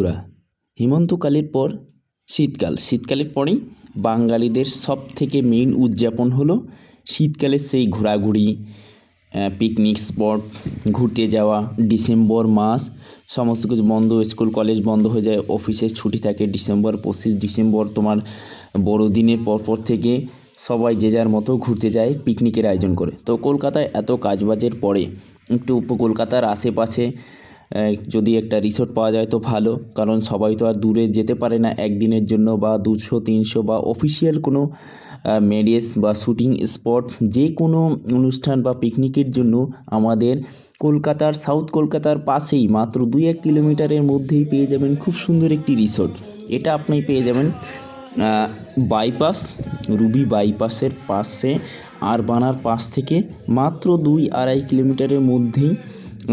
বন্ধুরা, হেমন্তকালের পর শীতকাল। শীতকালের পরেই বাঙালিদের সব থেকে মেইন উদযাপন হলো শীতকালের সেই ঘোরাঘুরি পিকনিক স্পট ঘুরতে যাওয়া, ডিসেম্বর মাস, সমস্ত কিছু বন্ধ, স্কুল কলেজ বন্ধ হয়ে যায় অফিসের ছুটি থাকে, ডিসেম্বর, পঁচিশ ডিসেম্বর তোমার বড়দিনের পরপর থেকে সবাই যে যার মতো ঘুরতে যায় পিকনিকের আয়োজন করে। তো কলকাতায় এত কাজবাজের পরে, একটু কলকাতার আশেপাশে যদি একটা রিসোর্ট পাওয়া যায় তো ভালো। কারণ সবাই তো আর দূরে যেতে পারে না একদিনের জন্য বা দুশো, তিনশো বা অফিসিয়াল কোনো ম্যারেজ বা শুটিং স্পট যে কোনো অনুষ্ঠান বা পিকনিকের জন্য আমাদের কলকাতার সাউথ কলকাতার পাশেই মাত্র দুই এক কিলোমিটারের মধ্যেই পেয়ে যাবেন খুব সুন্দর একটি রিসোর্ট এটা আপনি পেয়ে যাবেন বাইপাস রুবি বাইপাসের পাশে, আর বানার পাশ থেকে মাত্র দুই আড়াই কিলোমিটারের মধ্যেই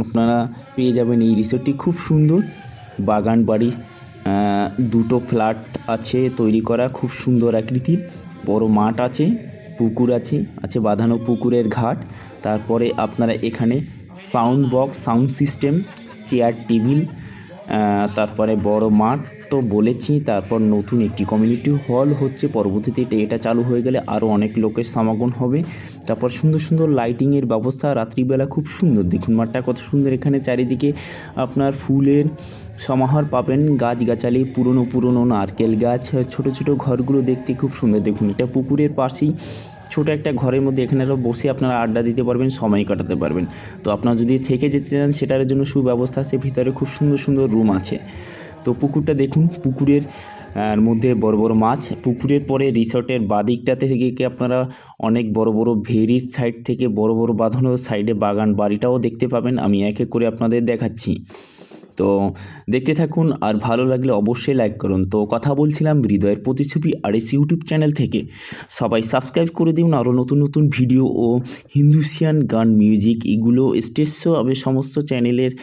আপনারা পেয়ে যাবেন এই রিসোর্টটি। খুব সুন্দর বাগান বাড়ি দুটো ফ্ল্যাট আছে তৈরি করা, খুব সুন্দর আকৃতির বড় মাঠ আছে, পুকুর আছে আছে বাঁধানো পুকুরের ঘাট। তারপরে আপনারা এখানে sound box, sound system, chair, table তারপরে বড় মাঠ তো বলেছি, তারপর নতুন একটি কমিউনিটি হল হচ্ছে। পরবর্তীতে এটা চালু হয়ে গেলে আরও অনেক লোকের সমাগম হবে। তারপর সুন্দর সুন্দর লাইটিংয়ের ব্যবস্থা, রাত্রিবেলা খুব সুন্দর। দেখুন মাঠটা কত সুন্দর এখানে, চারিদিকে আপনার ফুলের সমাহার পাবেন। গাছগাছালি, পুরনো পুরনো নারকেল গাছ, ছোট ছোট ঘরগুলো দেখতে খুব সুন্দর। দেখুন, এটা পুকুরের পাশেই ছোট একটা ঘরের মধ্যে এখানে বসে আপনারা আড্ডা দিতে পারবেন, সময় কাটাতে পারবেন। তো আপনারা যদি থেকে যেতে চান, সেটার জন্য সুব্যবস্থা আছে। ভিতরে খুব সুন্দর সুন্দর রুম আছে। তো পুকুরটা দেখুন, পুকুরের মধ্যে বড় বড় মাছ। পুকুরের পরে রিসর্টের বাদিকটাতে থেকে কি আপনারা অনেক বড় বড় ভেরির সাইড থেকে বড় বড় বাঁধানো সাইডে বাগান বাড়িটাও দেখতে পাবেন। আমি এক এক করে আপনাদের দেখাচ্ছি। তো দেখতে থাকুন আর ভালো লাগলে অবশ্যই লাইক করুন। তো কথা বলছিলাম হৃদয়ের প্রতিছবি আর এস ইউটিউব চ্যানেল থেকে। সবাই সাবস্ক্রাইব করে দিন, আরও নতুন নতুন ভিডিও ও হিন্দুসিয়ান গান, মিউজিক, এগুলো স্টেজ শো আমি সমস্ত চ্যানেলের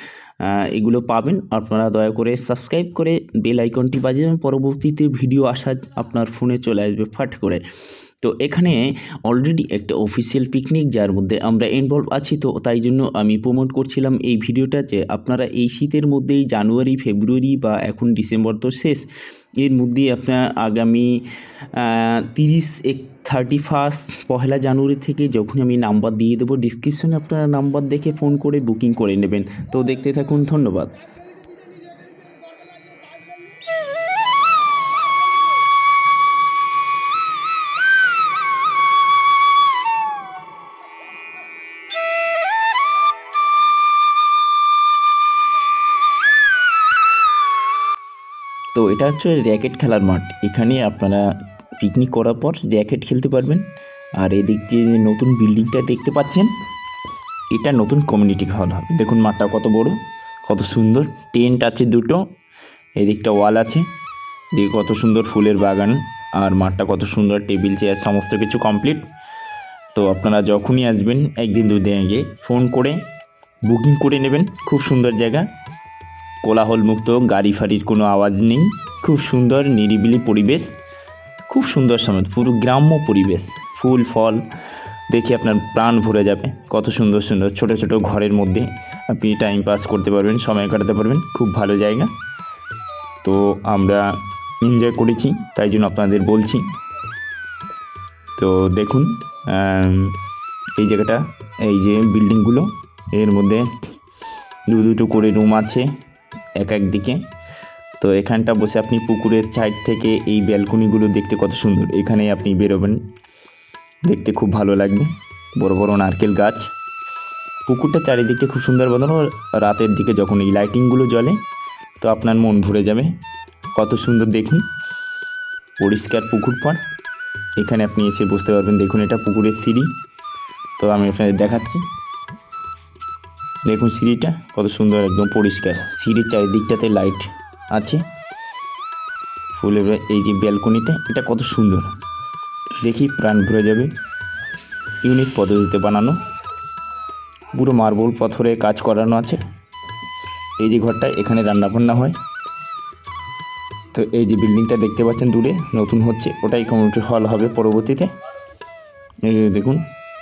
এগুলো পাবেন আপনারা দয়া করে সাবস্ক্রাইব করে বেল আইকনটি বাজিয়ে। পরবর্তীতে ভিডিও আসার আপনার ফোনে চলে আসবে, ফাট করে তো এখানে অলরেডি একটা অফিসিয়াল পিকনিক যার মধ্যে আমরা ইনভলভ আছি, তো তাই জন্য আমি প্রমোট করছিলাম এই ভিডিওটা যে আপনারা এই শীতের মধ্যেই জানুয়ারি ফেব্রুয়ারি বা এখন ডিসেম্বর তো শেষ, এর মধ্যেই আপনার আগামী তিরিশ এক থার্টি ফার্স্ট পহেলা জানুয়ারি থেকে যখন আমি নাম্বার দিয়ে দেবো ডিসক্রিপশনে আপনারা নাম্বার দেখে ফোন করে বুকিং করে নেবেন। তো দেখতে থাকুন, ধন্যবাদ। তো এটা হচ্ছে র্যাকেট খেলার মাঠ। এখানে আপনারা পিকনিক করার পর র্যাকেট খেলতে পারবেন। আর এদিক দিয়ে যে নতুন বিল্ডিংটা দেখতে পাচ্ছেন, এটা নতুন কমিউনিটি হল হবে। দেখুন মাঠটা কত বড়, কত সুন্দর। টেন্ট আছে দুটো, এদিকটা ওয়াল আছে। দিকে কত সুন্দর ফুলের বাগান, আর মাঠটা কত সুন্দর টেবিল চেয়ার সমস্ত কিছু কমপ্লিট তো আপনারা যখনই আসবেন, একদিন দুদিন আগে ফোন করে বুকিং করে নেবেন। খুব সুন্দর জায়গা। কোলাহল মুক্ত গাড়ি ফাড়ির কোনো আওয়াজ নেই। খুব সুন্দর, নিরিবিলি পরিবেশ। খুব সুন্দর সময় পুরো গ্রাম্য পরিবেশ। ফুল, ফল, দেখে আপনার প্রাণ ভরে যাবে। কত সুন্দর সুন্দর, ছোট ছোট ঘরের মধ্যে আপনি টাইম পাস করতে পারবেন, সময় কাটাতে পারবেন। খুব ভালো জায়গা। তো আমরা এনজয় করেছি, তাই জন্য আপনাদের বলছি। তো দেখুন এই জায়গাটা, এই যে বিল্ডিংগুলো এর মধ্যে দু, দুটো করে রুম আছে। এক এক দিকে। তো এখানটা বসে আপনি পুকুরের সাইড থেকে এই ব্যালকনিগুলো দেখতে কত সুন্দর। এখানে আপনি বেরোবেন। দেখতে খুব ভালো লাগবে। বড় বড় নারকেল গাছ। পুকুরটা চারিদিকে খুব সুন্দর বাঁধানো রাতের দিকে যখন এই লাইটিংগুলো জ্বলে, তো আপনার মন ভরে যাবে। কত সুন্দর দেখুন। পরিষ্কার পুকুর পাড়। এখানে আপনি এসে বসতে পারবেন। দেখুন এটা পুকুরের সিঁড়ি। তো আমি আপনাদের দেখাচ্ছি। দেখুন সিঁড়িটা, কত সুন্দর, একদম পরিষ্কার। সিঁড়ির চারিদিকটাতে লাইট আছে। ফুলের এই যে ব্যালকনিটা এটা কত সুন্দর। দেখি প্রাণ ভরে যাবে। ইউনিক পদ্ধতিতে বানানো। পুরো মার্বল পাথরে কাজ করানো আছে। এই যে ঘরটা, এখানে রান্নাবান্না হয়। তো এই যে বিল্ডিংটা দেখতে পাচ্ছেন দূরে, নতুন হচ্ছে। ওটাই কমিউনিটি হল হবে পরবর্তীতে। দেখুন,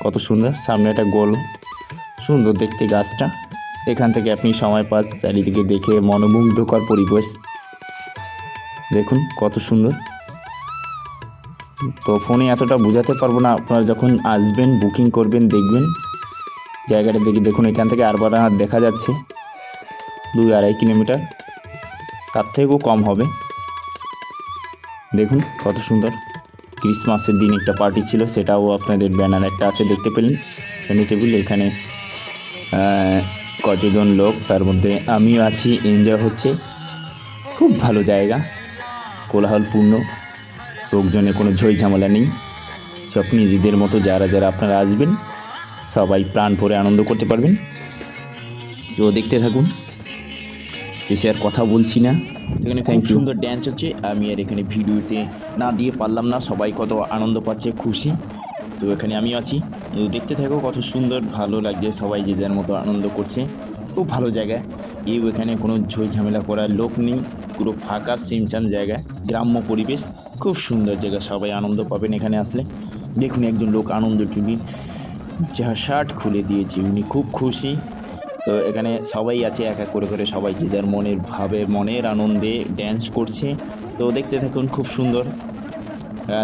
কত সুন্দর। সামনে একটা গোল সুন্দর দেখতে গাছটা। এখান থেকে আপনি সময় পাস, চারিদিকে দেখে মনোমুগ্ধকর পরিবেশ। দেখুন কত সুন্দর। তো ফোনে এতটা বোঝাতে পারব না, আপনারা যখন আসবেন, বুকিং করবেন, দেখবেন। জায়গাটা দেখি দেখুন, এখান থেকে আরবার দেখা যাচ্ছে। দুই আড়াই কিলোমিটার। তার থেকেও কম হবে। দেখুন কত সুন্দর। ক্রিসমাসের দিন একটা পার্টি ছিল, সেটাও আপনাদের ব্যানার একটা আছে, দেখতে পেলেন। টেবিল এখানে কতজন লোক তার মধ্যে আমিও আছি এনজয় হচ্ছে। খুব ভালো জায়গা কোলাহলপূর্ণ লোকজনের কোনো ঝই ঝামেলা নেই। সব নিজেদের মতো যারা যারা আপনারা আসবেন সবাই প্রাণ ভরে আনন্দ করতে পারবেন। তো দেখতে থাকুন এসে আর কথা বলছি না। এখানে খুব সুন্দর ড্যান্স হচ্ছে। আমি আর এখানে ভিডিওতে না দিয়ে পারলাম না সবাই কত আনন্দ পাচ্ছে খুশি। তো এখানে আমিও আছি। দেখতে থাকো কত সুন্দর, ভালো লাগছে। সবাই যে যার মতো আনন্দ করছে। খুব ভালো জায়গা। কেউ এখানে কোনো ঝই ঝামেলা করার লোক নেই। পুরো ফাঁকা, সিমচান জায়গা। গ্রাম্য পরিবেশ। খুব সুন্দর জায়গা। সবাই আনন্দ পাবেন এখানে আসলে। দেখুন একজন লোক আনন্দ টুনি যা শার্ট খুলে দিয়েছে। উনি খুব খুশি। তো এখানে সবাই আছে, এক এক করে করে সবাই যে যার মনের ভাবে, মনের আনন্দে ড্যান্স করছে। তো দেখতে থাকুন, খুব সুন্দর।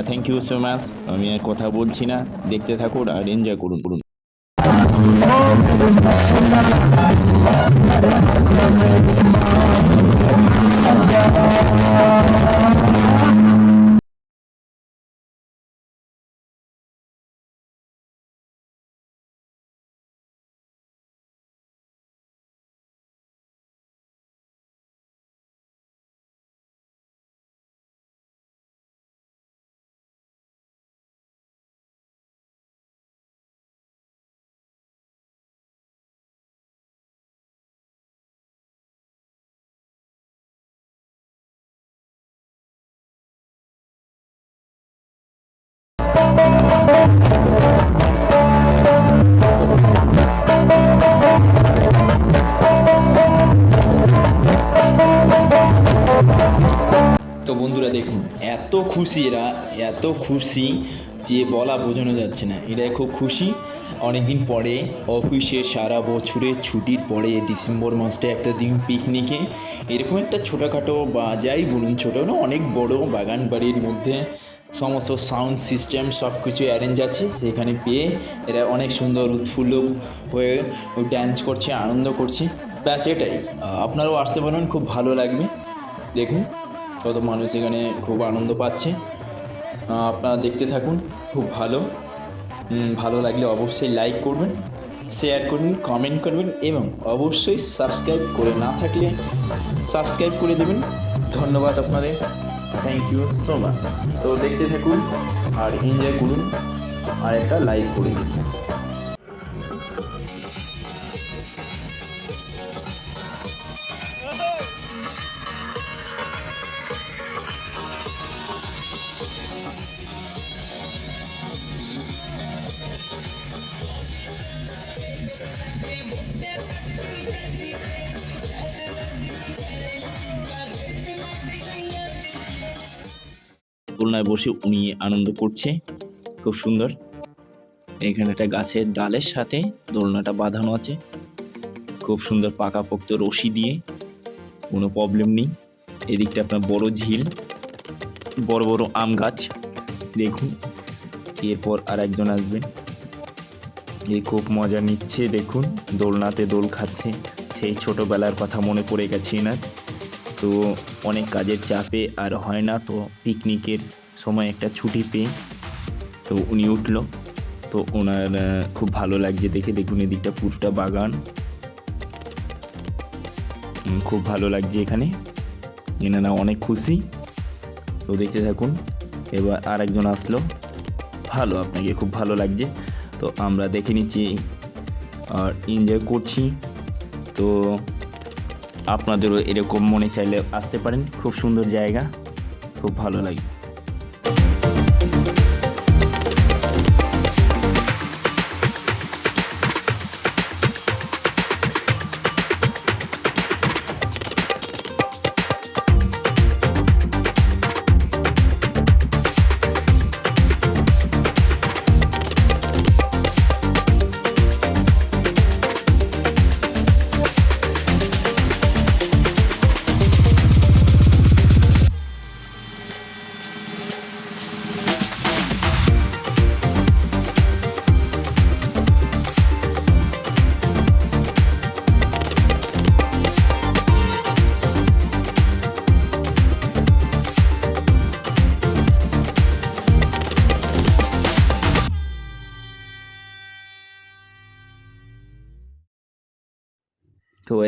থ্যাংক ইউ সো মাচ আমি আর কথা বলছি না। দেখতে থাকুন আর এনজয় করুন করুন। তো বন্ধুরা দেখুন, এত খুশি এরা, এত খুশি যে বলা বোঝানো যাচ্ছে না। এরা খুব খুশি। অনেকদিন পরে অফিসে সারা বছরের ছুটির পরে ডিসেম্বর মাসটা একটা দিন পিকনিকে এরকম একটা ছোটোখাটো বা যাই বলুন ছোটো না, অনেক বড় বাগান বাড়ির মধ্যে সমস্ত সাউন্ড সিস্টেম সব কিছু অ্যারেঞ্জ আছে। সেখানে পেয়ে এরা অনেক সুন্দর, উৎফুল্ল হয়ে ড্যান্স করছে, আনন্দ করছে। ব্যাস এটাই। আপনারাও আসতে পারেন খুব ভালো লাগবে। দেখুন। কত মানুষ এখানে খুব আনন্দ পাচ্ছে। আপনারা দেখতে থাকুন, খুব ভালো। ভালো লাগলে অবশ্যই লাইক করবেন শেয়ার করবেন কমেন্ট করবেন এবং অবশ্যই সাবস্ক্রাইব করে না থাকলে সাবস্ক্রাইব করে দেবেন। ধন্যবাদ আপনাদের। থ্যাংক ইউ সো মাচ তো দেখতে থাকুন আর এনজয় করুন আর একটা লাইক করে দিন। দোলনায় বসে উনি আনন্দ করছে। খুব সুন্দর। এখানে একটা গাছের ডালের সাথে দোলনাটা বাঁধানো আছে। খুব সুন্দর পাকাপোক্ত রশি দিয়ে। কোনো প্রবলেম নেই। এদিকটা আপনার বড় ঝিল। বড় বড় আম গাছ। দেখুন। এরপর আর একজন আসবেন। এই খুব মজা নিচ্ছে। দেখুন, দোলনাতে দোল খাচ্ছে। সেই ছোটোবেলার কথা মনে পড়ে গেছে না তো অনেক কাজের চাপে আর হয় না তো পিকনিকের সময় একটা ছুটি পেয়ে। তো উনি উঠল। তো ওনার খুব ভালো লাগছে দেখে। দেখুন এদিকটা পুরোটা বাগান। খুব ভালো লাগছে এখানে। এনারা অনেক খুশি। তো দেখতে থাকুন। এবার আর একজন আসলো। ভালো, আপনাকে খুব ভালো লাগছে। তো আমরা দেখে নিচ্ছি, আর এনজয় করছি। তো আপনাদেরও এরকম মনে চাইলে আসতে পারেন। খুব সুন্দর জায়গা খুব ভালো লাগে।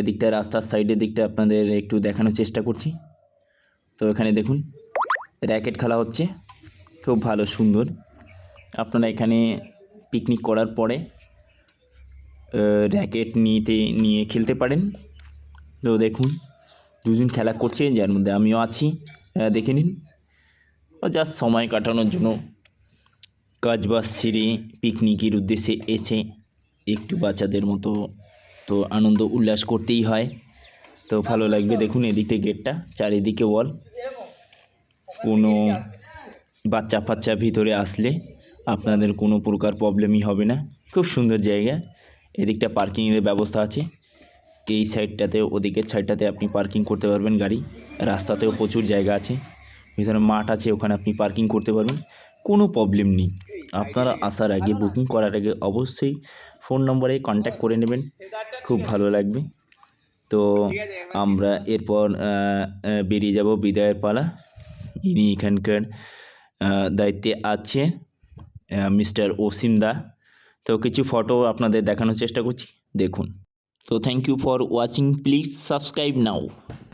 এদিকটা, রাস্তার সাইডের দিকটা আপনাদের একটু দেখানোর চেষ্টা করছি। তো এখানে দেখুন র্যাকেট খেলা হচ্ছে। খুব ভালো, সুন্দর। আপনারা এখানে পিকনিক করার পরে র্যাকেট নিতে, নিয়ে খেলতে পারেন। তো দেখুন, দুজন খেলা করছে, যার মধ্যে আমিও আছি। দেখে নিন। জাস্ট সময় কাটানোর জন্য কাজ বাজ সেরে পিকনিকের উদ্দেশ্যে এসে একটু বাচ্চাদের মতো তো আনন্দ, উল্লাস করতেই হয়। তো ভালো লাগবে দেখুন এদিকে গেটটা, চারিদিকে ওয়াল। কোনো বাচ্চা ফাচ্চা ভিতরে আসলে আপনাদের কোনো প্রকার প্রবলেমই হবে না। খুব সুন্দর জায়গা। এদিকটা পার্কিংয়ের ব্যবস্থা আছে। এই সাইডটাতে, ওদিকের সাইডটাতে আপনি পার্কিং করতে পারবেন গাড়ি। রাস্তাতেও প্রচুর জায়গা আছে। ভিতরে মাঠ আছে, ওখানে আপনি পার্কিং করতে পারবেন। কোনো প্রবলেম নেই। আপনারা আসার আগে, বুকিং করার আগে অবশ্যই ফোন নম্বরে কন্ট্যাক্ট করে নেবেন। খুব ভালো লাগবে। তো আমরা এরপর বেরিয়ে যাব বিদায়ের পালা। ইনি এখানকার দায়িত্বে আছে মিস্টার ওসিম দা। তো কিছু ফটো আপনাদের দেখানোর চেষ্টা করছি। দেখুন। তো thank you for watching please subscribe now